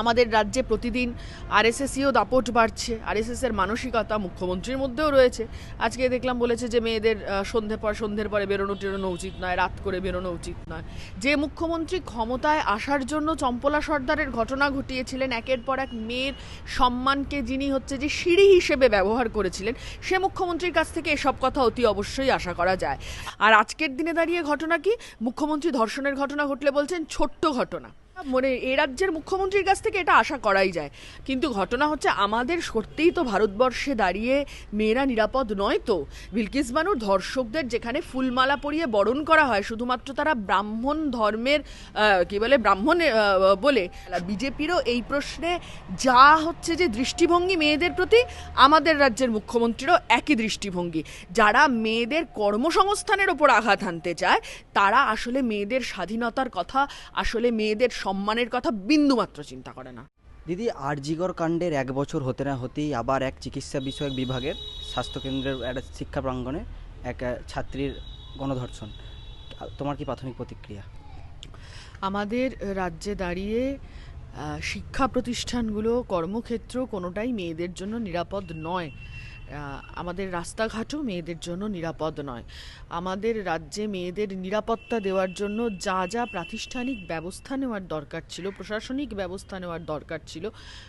আমাদের রাজ্যে প্রতিদিন আরএসএসিও দাপট বাড়ছে আরএসএস এর মানসিকতা মুখ্যমন্ত্রীর মধ্যেও রয়েছে। আজকে দেখলাম বলেছে যে মেয়েদের সন্ধে পর, সন্ধ্যের পরে বেরোনো টেরোনো উচিত নয়, রাত করে বেরোনো উচিত নয়। যে মুখ্যমন্ত্রী ক্ষমতায় আসার জন্য চম্পলা সর্দারের ঘটনা ঘটিয়েছিলেন, একের পর এক মেয়ের সম্মানকে যিনি হচ্ছে যে সিঁড়ি হিসেবে ব্যবহার করেছিলেন, সে মুখ্যমন্ত্রীর কাছ থেকে এসব কথা অতি অবশ্যই আশা করা যায়। আর আজকের দিনে দাঁড়িয়ে ঘটনা কি? মুখ্যমন্ত্রী ধর্ষণের ঘটনা ঘটলে বলছেন ছোট্ট ঘটনা। মানে এ রাজ্যের মুখ্যমন্ত্রীর কাছ থেকে এটা আশা করাই যায়। কিন্তু ঘটনা হচ্ছে, আমাদের সত্যিই তো ভারতবর্ষে দাঁড়িয়ে মেয়েরা নিরাপদ নয় তো। বিলকিস বানুর ধর্ষকদের যেখানে ফুলমালা পরিয়ে বরণ করা হয়, শুধুমাত্র তারা ব্রাহ্মণ ধর্মের কি বলে, ব্রাহ্মণ বলে। বিজেপিরও এই প্রশ্নে যা হচ্ছে যে দৃষ্টিভঙ্গি মেয়েদের প্রতি, আমাদের রাজ্যের মুখ্যমন্ত্রীরও একই দৃষ্টিভঙ্গি। যারা মেয়েদের কর্মসংস্থানের ওপর আঘাত আনতে চায়, তারা আসলে মেয়েদের স্বাধীনতার কথা, আসলে মেয়েদের সম্মানের কথা বিন্দুমাত্র চিন্তা করে না। দিদি আরজিগর কাণ্ডের এক বছর হতে না হতেই আবার এক চিকিৎসা বিষয়ক বিভাগের স্বাস্থ্যকেন্দ্রের একটা শিক্ষা প্রাঙ্গণে এক ছাত্রীর গণধর্ষণ। তোমার কি প্রাথমিক প্রতিক্রিয়া? আমাদের রাজ্যে দাঁড়িয়ে শিক্ষা প্রতিষ্ঠানগুলো কর্মক্ষেত্র কোনোটাই মেয়েদের জন্য নিরাপদ নয়। আমাদের রাস্তাঘাটও মেয়েদের জন্য নিরাপদ নয়। আমাদের রাজ্যে মেয়েদের নিরাপত্তা দেওয়ার জন্য যা যা প্রাতিষ্ঠানিক ব্যবস্থা নেওয়ার দরকার ছিল, প্রশাসনিক ব্যবস্থা নেওয়ার দরকার ছিল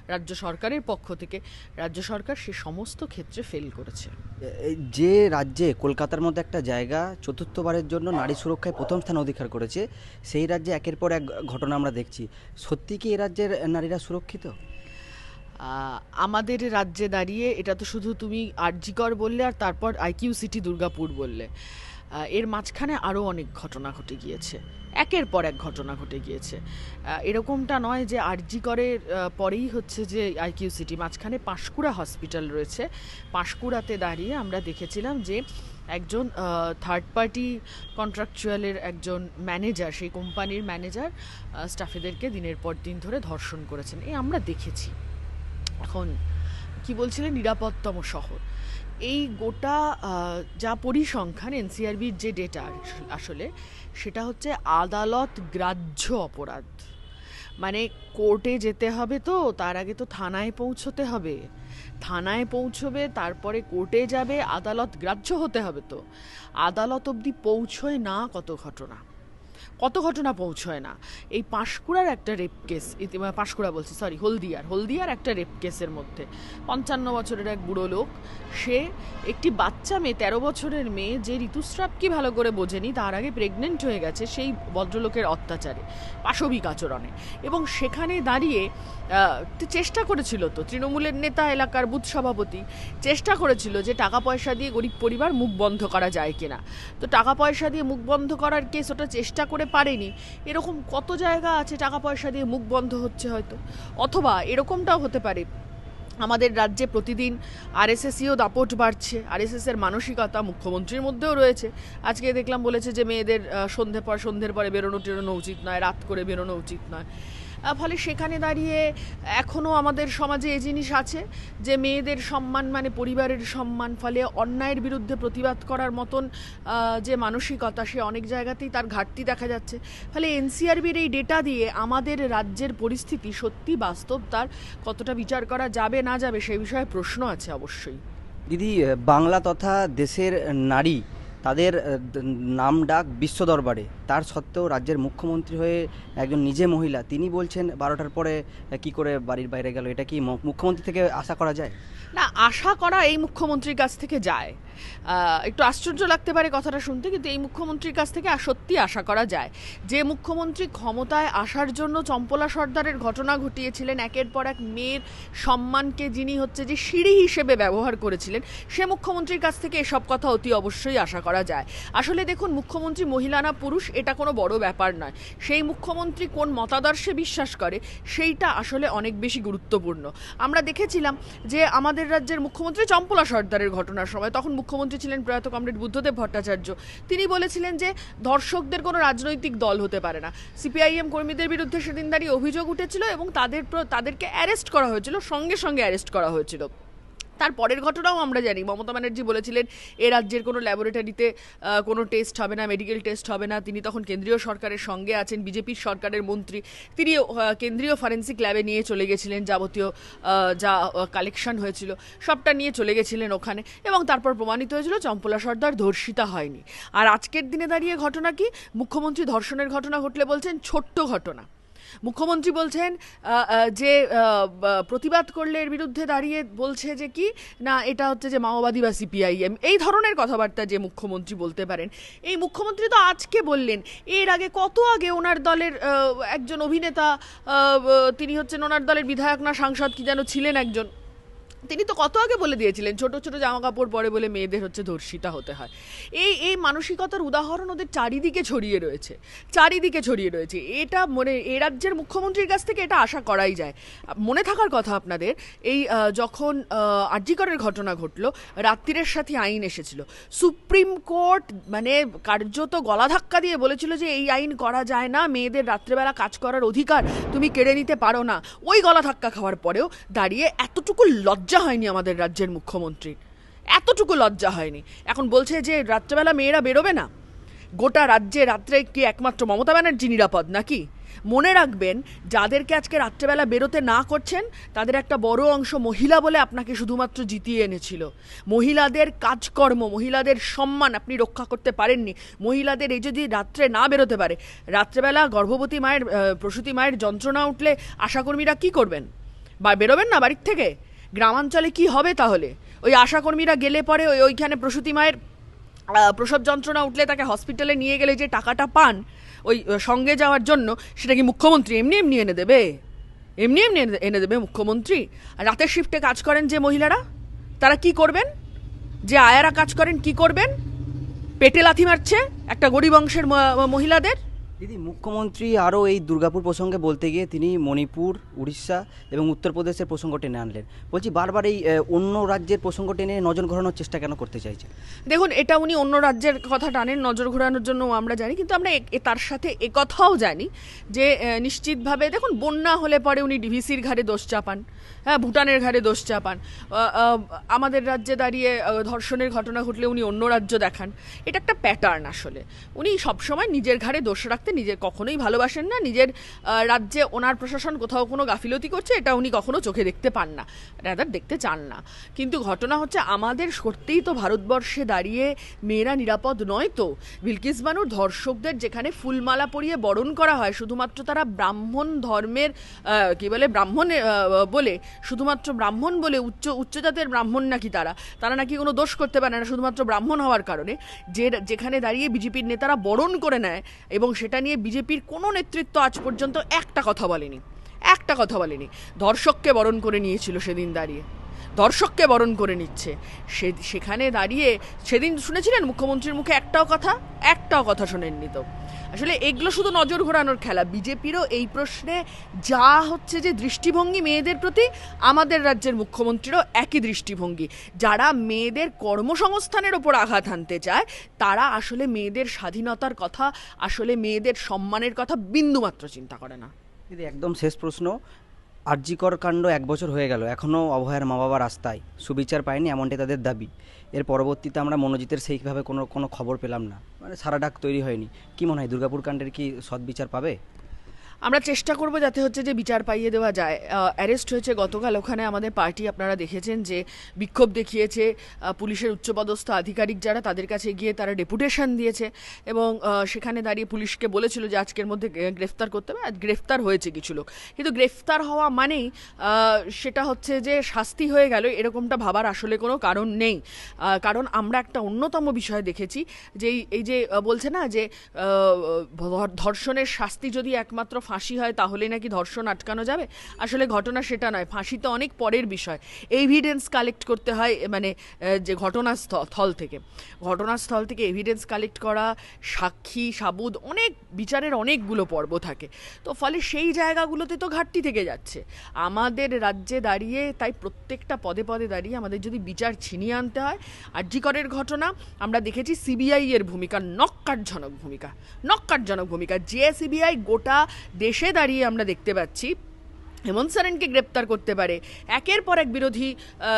রাজ্য সরকারের পক্ষ থেকে। রাজ্য সরকার সে সমস্ত ক্ষেত্রে ফেল করেছে। যে রাজ্যে কলকাতার মধ্যে একটা জায়গা চতুর্থবারের জন্য নারী সুরক্ষায় প্রথম স্থান অধিকার করেছে, সেই রাজ্যে একের পর এক ঘটনা আমরা দেখছি। সত্যি কি এ রাজ্যের নারীরা সুরক্ষিত? আমাদের রাজ্যে দাঁড়িয়ে এটা তো শুধু তুমি আরজিকর বললে আর তারপর আইকিউ সিটি দুর্গাপুর বললে। এর মাঝখানে আরও অনেক ঘটনা ঘটে গিয়েছে। একের পর এক ঘটনা ঘটে গিয়েছে। এরকমটা নয় যে আরজিকরের আহ, পরেই হচ্ছে যে আইকিউ সিটি মাঝখানে পাঁশকুড়া হসপিটাল রয়েছে। পাঁশকুড়াতে দাঁড়িয়ে আমরা দেখেছিলাম যে একজন থার্ড পার্টি কন্ট্রাকচুয়ালের একজন ম্যানেজার সেই কোম্পানির ম্যানেজার স্টাফেদেরকে দিনের পর দিন ধরে ধর্ষণ করেছেন। এই আমরা দেখেছি। এখন কি বলছিলেন নিরাপত্তম শহর। এই গোটা যা পরিসংখ্যান এনসিআরবির যে ডেটা আসলে, সেটা হচ্ছে আদালত গ্রাহ্য অপরাধ। মানে কোর্টে যেতে হবে তো, তার আগে তো থানায় পৌঁছতে হবে। থানায় পৌঁছবে, তারপরে কোর্টে যাবে, আদালত গ্রাহ্য হতে হবে তো। আদালত অবধি পৌঁছয় না কত ঘটনা। কত ঘটনা পৌঁছয় না। এই পাঁশকুড়ার একটা রেপ কেস পাঁশকুড়া বলছি সরি হলদিয়ার। হলদিয়ার একটা রেপ কেসের মধ্যে। পঞ্চান্ন বছরের এক বুড়ো লোক, সে একটি বাচ্চা মেয়ে, তেরো বছরের মেয়ে, যে ঋতুস্রাব কি ভালো করে বোঝেনি, তার আগে প্রেগনেন্ট হয়ে গেছে সেই ভদ্রলোকের অত্যাচারে, পাশবিক আচরণে। এবং সেখানে দাঁড়িয়ে চেষ্টা করেছিল তো, তৃণমূলের নেতা, এলাকার বুথ সভাপতি, চেষ্টা করেছিল যে টাকা পয়সা দিয়ে গরিব পরিবার মুখ বন্ধ করা যায় কিনা। তো টাকা পয়সা দিয়ে মুখ বন্ধ করার কেস ওটা চেষ্টা করে পারেনি। এরকম কত জায়গা আছে টাকা পয়সা দিয়ে মুখ বন্ধ হচ্ছে হয়তো। অথবা এরকমটাও হতে পারে। আমাদের রাজ্যে প্রতিদিন আরএসএসিও দাপট বাড়ছে। আর এস এসের মানসিকতা মুখ্যমন্ত্রীর মধ্যেও রয়েছে। আজকে দেখলাম বলেছে যে মেয়েদের সন্ধে পর সন্ধ্যের পরে বেরোনো টেরোনো উচিত নয়, রাত করে বেরোনো উচিত নয়। ফলে সেখানে দাঁড়িয়ে এখনও আমাদের সমাজে এই জিনিস আছে যে মেয়েদের সম্মান মানে পরিবারের সম্মান, ফলে অন্যায়ের বিরুদ্ধে প্রতিবাদ করার মতন যে মানসিকতা সে অনেক জায়গাতেই তার ঘাটতি দেখা যাচ্ছে। ফলে এনসিআরবির এই ডেটা দিয়ে আমাদের রাজ্যের পরিস্থিতি সত্যি বাস্তব, তার কতটা বিচার করা যাবে না যাবে সেই বিষয়ে প্রশ্ন আছে অবশ্যই। দিদি বাংলা তথা দেশের নারী তাদের নাম ডাক বিশ্ব দরবারে। তার সত্ত্বেও রাজ্যের মুখ্যমন্ত্রী হয়ে একজন নিজে মহিলা, তিনি বলছেন বারোটার পরে কি করে বাড়ির বাইরে গেল? এটা কি মুখ্যমন্ত্রী থেকে আশা করা যায়? না, আশা করা এই মুখ্যমন্ত্রীর কাছ থেকে যায়। একটু আশ্চর্য লাগতে পারে কথাটা শুনতে, কিন্তু এই মুখ্যমন্ত্রীর কাছ থেকে সত্যি আশা করা যায়। যে মুখ্যমন্ত্রী ক্ষমতায় আসার জন্য চম্পলা সর্দারের ঘটনা ঘটিয়েছিলেন, একের পর এক মেয়ের সম্মানকে যিনি হচ্ছে যে সিঁড়ি হিসেবে ব্যবহার করেছিলেন, সে মুখ্যমন্ত্রীর কাছ থেকে এসব কথা অতি অবশ্যই আশা করা যায়। আসলে দেখুন, মুখ্যমন্ত্রী মহিলা না পুরুষ, এটা কোনো বড় ব্যাপার নয়। সেই মুখ্যমন্ত্রী কোন মতাদর্শে বিশ্বাস করে, সেইটা আসলে অনেক বেশি গুরুত্বপূর্ণ। আমরা দেখেছিলাম যে আমাদের রাজ্যের মুখ্যমন্ত্রী চম্পলা সর্দারের ঘটনার সময়, তখন মুখ্যমন্ত্রী ছিলেন প্রয়াত কমরেড বুদ্ধদেব ভট্টাচার্য। তিনি বলেছিলেন যে ধর্ষকদের কোনো রাজনৈতিক দল হতে পারে না। সিপিআইএম কর্মীদের বিরুদ্ধে সেদিন দাঁড়িয়ে অভিযোগ উঠেছিল এবং তাদের তাদেরকে অ্যারেস্ট করা হয়েছিল, সঙ্গে সঙ্গে অ্যারেস্ট করা হয়েছিল। তার পরের ঘটনাও আমরা জানি। মমতা ব্যানার্জি বলেছিলেন, এ রাজ্যের কোনো ল্যাবরেটরিতে কোনো টেস্ট হবে না, মেডিকেল টেস্ট হবে না। তিনি তখন কেন্দ্রীয় সরকারের সঙ্গে আছেন, বিজেপির সরকারের মন্ত্রী। তিনি কেন্দ্রীয় ফরেন্সিক ল্যাবে নিয়ে চলে গেছিলেন যাবতীয় যা কালেকশন হয়েছিল, সবটা নিয়ে চলে গেছিলেন ওখানে এবং তারপর প্রমাণিত হয়েছিল চম্পলা সর্দার ধর্ষিতা হয়নি। আর আজকের দিনে দাঁড়িয়ে ঘটনা কি? মুখ্যমন্ত্রী ধর্ষণের ঘটনা ঘটলে বলছেন, ছোট্ট ঘটনা। মুখ্যমন্ত্রী বলছেন যে প্রতিবাদ করলে এর বিরুদ্ধে দাঁড়িয়ে বলছে যে কি, না, এটা হচ্ছে যে মাওবাদী বা সিপিআইএম এই ধরনের কথাবার্তা যে মুখ্যমন্ত্রী বলতে পারেন। এই মুখ্যমন্ত্রী তো আজকে বললেন, এর আগে কত আগে ওনার দলের একজন অভিনেতা তিনি হচ্ছেন ওনার দলের বিধায়ক না সাংসদ কি যেন ছিলেন একজন। তিনি তো কত আগে বলে দিয়েছিলেন, ছোট ছোট জামা কাপড় পরে বলে মেয়েদের হচ্ছে ধর্ষিতা হতে হয়। এই এই মানসিকতার উদাহরণ ওদের চারিদিকে ছড়িয়ে রয়েছে, চারিদিকে ছড়িয়ে রয়েছে। এটা মনে, এ রাজ্যের মুখ্যমন্ত্রীর কাছ থেকে এটা আশা করাই যায়। মনে থাকার কথা আপনাদের, এই যখন আর্যিকরের ঘটনা ঘটলো, রাত্রিরের সাথে আইন এসেছিল। সুপ্রিম কোর্ট মানে কার্যত গলা ধাক্কা দিয়ে বলেছিল যে এই আইন করা যায় না, মেয়েদের রাত্রেবেলা কাজ করার অধিকার তুমি কেড়ে নিতে পারো না। ওই গলা ধাক্কা খাওয়ার পরেও দাঁড়িয়ে এতটুকু লজ্জা হয়নি আমাদের রাজ্যের মুখ্যমন্ত্রীর। এতটুকু লজ্জা হয়নি। এখন বলছে যে, রাত্রেবেলা মেয়েরা বেরোবে না? গোটা রাজ্যে রাত্রে কি একমাত্র মমতা ব্যানার্জি নিরাপদ নাকি? মনে রাখবেন, যাদেরকে আজকে রাত্রেবেলা বেরোতে না করছেন, তাদের একটা বড় অংশ মহিলা বলে আপনাকে শুধুমাত্র জিতিয়ে এনেছিল। মহিলাদের কাজকর্ম, মহিলাদের সম্মান আপনি রক্ষা করতে পারেননি। মহিলাদের এই যদি রাত্রে না বেরোতে পারে, রাত্রেবেলা গর্ভবতী মায়ের প্রসূতি মায়ের যন্ত্রণা উঠলে আশাকর্মীরা কি করবেন? বা বেরোবেন না বাড়ির থেকে? গ্রামাঞ্চলে কি হবে তাহলে? ওই আশাকর্মীরা গেলে পরে ওই ওইখানে প্রসূতি মায়ের প্রসব যন্ত্রণা উঠলে তাকে হসপিটালে নিয়ে গেলে যে টাকাটা পান, ওই সঙ্গে যাওয়ার জন্য সেটা কি মুখ্যমন্ত্রী এমনি এমনি এনে দেবে? এমনি এমনি এনে- দেবে মুখ্যমন্ত্রী? আর রাতের শিফটে কাজ করেন যে মহিলারা, তারা কি করবেন? যে আয়ারা কাজ করেন, কি করবেন? পেটে লাথি মারছে একটা গরিব অংশের মহিলাদের? দিদি, মুখ্যমন্ত্রী আরও এই দুর্গাপুর প্রসঙ্গে বলতে গিয়ে তিনি মণিপুর, উড়িষ্যা এবং উত্তরপ্রদেশের প্রসঙ্গ টেনে আনলেন। বলছি, বারবার এই অন্য রাজ্যের প্রসঙ্গ টেনে নজর ঘোরানোর চেষ্টা কেন করতে চাইছেন? দেখুন, এটা উনি অন্য রাজ্যের কথা টানেন, নজর ঘোরানোর জন্য আমরা জানি, কিন্তু আমরা তার সাথে একথাও জানি যে নিশ্চিতভাবে দেখুন, বন্যা হলে পরে উনি ডিভিসির ঘাড়ে দোষ চাপান হ্যাঁ ভুটানের ঘাড়ে দোষ চাপান আমাদের রাজ্যে দাঁড়িয়ে ধর্ষণের ঘটনা ঘটলে উনি অন্য রাজ্য দেখান। এটা একটা প্যাটার্ন আসলে। উনি সবসময় নিজের ঘাড়ে দোষ রাখতে নিজের কখনোই ভালোবাসেন না। নিজের রাজ্যে ওনার প্রশাসন কোথাও কোনো গাফিলতি করছে, এটা উনি কখনো চোখে দেখতে পান না রাদার দেখতে চান না। কিন্তু ঘটনা হচ্ছে আমাদের সত্যিই তো ভারতবর্ষে দাঁড়িয়ে মেয়েরা নিরাপদ নয় তো। বিলকিস বানুর ধর্ষকদের যেখানে ফুলমালা পরিয়ে বরণ করা হয়, শুধুমাত্র তারা ব্রাহ্মণ ধর্মের কি বলে, ব্রাহ্মণ বলে, শুধুমাত্র ব্রাহ্মণ বলে উচ্চ উচ্চ জাতের ব্রাহ্মণ নাকি তারা? তারা নাকি কোনো দোষ করতে পারে না, শুধুমাত্র ব্রাহ্মণ হওয়ার কারণে। যে, যেখানে দাঁড়িয়ে বিজেপির নেতারা বরণ করে নেয় এবং সেটা নিয়ে বিজেপির কোনো নেতৃত্ব আজ পর্যন্ত একটা কথা বলেনি। একটা কথা বলেনি। দর্শককে বরণ করে নিয়েছিল সেদিন দাঁড়িয়ে। দর্শককে বরণ করে নিচ্ছে। সে, সেখানে দাঁড়িয়ে সেদিন শুনেছিলেন মুখ্যমন্ত্রীর মুখে একটাও কথা? একটাও কথা শোনেননি তো। আসলে এগুলো শুধু নজর ঘোরানোর খেলা। বিজেপিরও এই প্রশ্নে যা হচ্ছে যে দৃষ্টিভঙ্গি মেয়েদের প্রতি, আমাদের রাজ্যের মুখ্যমন্ত্রীরও একই দৃষ্টিভঙ্গি। যারা মেয়েদের কর্মসংস্থানের ওপর আঘাত আনতে চায়, তারা আসলে মেয়েদের স্বাধীনতার কথা, আসলে মেয়েদের সম্মানের কথা বিন্দুমাত্র চিন্তা করে না। একদম শেষ প্রশ্ন। আরজিকর কাণ্ড এক বছর হয়ে গেল। এখনও অভয়ের মা বাবা রাস্তায়। সুবিচার পায়নি এমনটাই তাদের দাবি। এর পরবর্তীতে আমরা মনোজিতের সেইভাবে কোনো কোনো খবর পেলাম না। মানে সারা ডাক তৈরি হয়নি। কি মনে হয়, দুর্গাপুর কাণ্ডের কি সদ্বিচার পাবে? আমরা চেষ্টা করব যাতে হচ্ছে যে বিচার পাইয়ে দেওয়া যায়। অ্যারেস্ট হয়েছে গতকাল। ওখানে আমাদের পার্টি আপনারা দেখেছেন যে বিক্ষোভ দেখিয়েছে পুলিশের উচ্চপদস্থ আধিকারিক যারা তাদের কাছে গিয়ে তারা ডেপুটেশন দিয়েছে এবং সেখানে দাঁড়িয়ে পুলিশকে বলেছিল যে আজকের মধ্যে গ্রেফতার করতে হবে। আজ গ্রেফতার হয়েছে কিছু লোক। কিন্তু গ্রেফতার হওয়া মানেই সেটা হচ্ছে যে শাস্তি হয়ে গেল, এরকমটা ভাবার আসলে কোনো কারণ নেই। কারণ আমরা একটা অন্যতম বিষয় দেখেছি, যে এই যে বলছে না যে ধর্ষণের শাস্তি যদি একমাত্র ফাঁসি হয়, তাহলেই নাকি ধর্ষণ আটকানো যাবে? আসলে ঘটনা সেটা নয়, ফাঁসি তো অনেক পরের বিষয়। এভিডেন্স কালেক্ট করতে হয় মানে যে ঘটনাস্থল থেকে। ঘটনাস্থল থেকে এভিডেন্স কালেক্ট করা, সাক্ষী, সাবুদ, অনেক, বিচারের অনেকগুলো পর্ব থাকে। তো ফলে সেই জায়গাগুলোতে তো ঘাটতি থেকে যাচ্ছে। আমাদের রাজ্যে দাঁড়িয়ে, তাই প্রত্যেকটা পদে পদে দাঁড়িয়ে আমাদের যদি বিচার ছিনিয়ে আনতে হয়, আরজিকরের ঘটনা, আমরা দেখেছি সিবিআই এর ভূমিকা, নক্কারজনক ভূমিকা। নক্কারজনক ভূমিকা। যে সিবিআই গোটা দেশে দাঁড়িয়ে আমরা দেখতে পাচ্ছি, হেমন্ত সোরেনকে গ্রেপ্তার করতে পারে। একের পর এক বিরোধী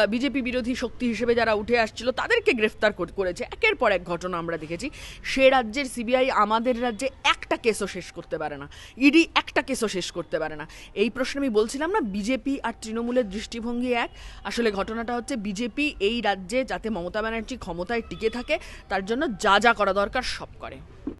বিজেপি বিরোধী শক্তি হিসেবে যারা উঠে আসছিল, তাদেরকে গ্রেফতার কর- করেছে। একের পর এক ঘটনা আমরা দেখেছি। সে রাজ্যের সিবিআই, আমাদের রাজ্যে একটা কেসও শেষ করতে পারে না। ইডি একটা কেসও শেষ করতে পারে না। এই প্রশ্নে আমি বলছিলাম না, বিজেপি আর তৃণমূলের দৃষ্টিভঙ্গি এক। আসলে ঘটনাটা হচ্ছে, বিজেপি এই রাজ্যে যাতে মমতা ব্যানার্জি ক্ষমতায় টিকে থাকে, তার জন্য যা যা করা দরকার সব করে।